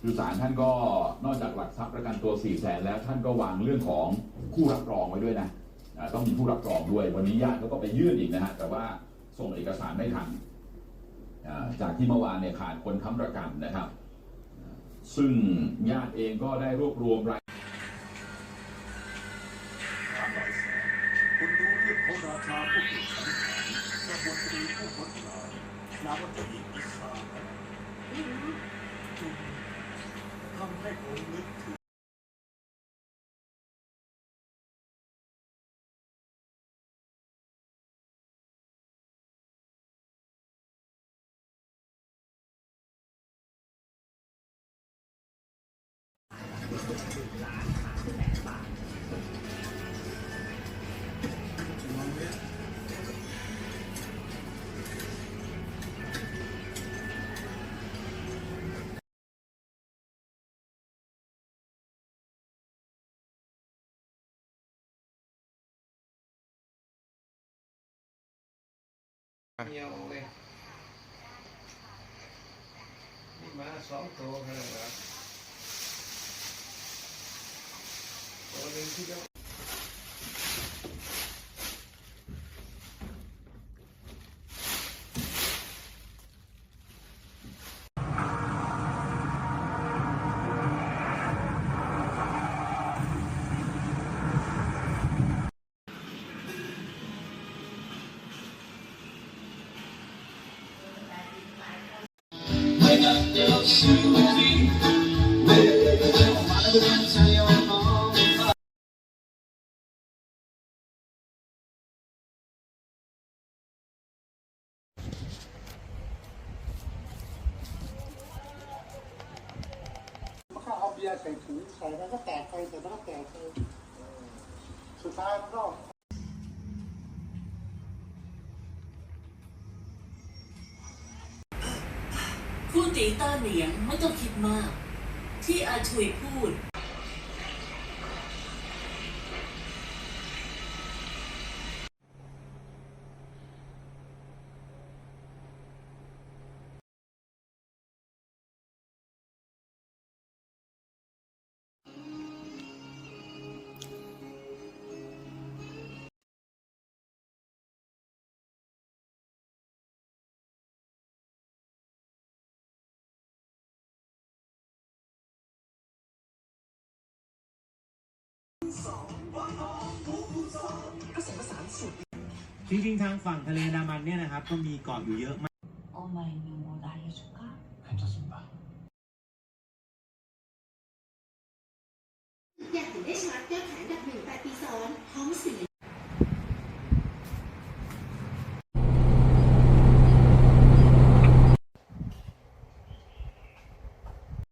คือศาลท่านก็นอกจากหลักทรัพย์ประกันตัว4ี่แสนแล้วท่านก็วางเรื่องของผู้รับรองไว้ด้วยนะอ่าต้องมีผู้รับรองด้วย วันนี้ญาติเขาก็ไปยื่นอีกนะฮะแต่ว่าส่งเอกสารไม่ทันอ่าจากที่เมื่อวานเนี่ยขาดคนค้ำประกันนะครับ ซึ่งญาติเองก็ได้รวบรวมรายคุณรู้เรื่องของราชาผู้ถูกสังหารกระบวนการผู้คนงานามว่าเจ้าหญิงอิสาจุน ทำ เงียวเลยนี่มาสองตัวเท่นั้นครับตัวหนึ่งที่เขา ใส่ถุงใส่แล้วก็แตกไปแต่แล้วก็แตกไปสุดท้ายมันก็ ผู้ตีต้าเหนียงไม่ต้องคิดมาก ที่อาชุยพูด จริงๆ ทางฝั่งทะเลอันดามันเนี่ยนะครับ ก็มีเกาะอยู่เยอะมาก 엄마의 명을 알려줄까? 괜찮습니다.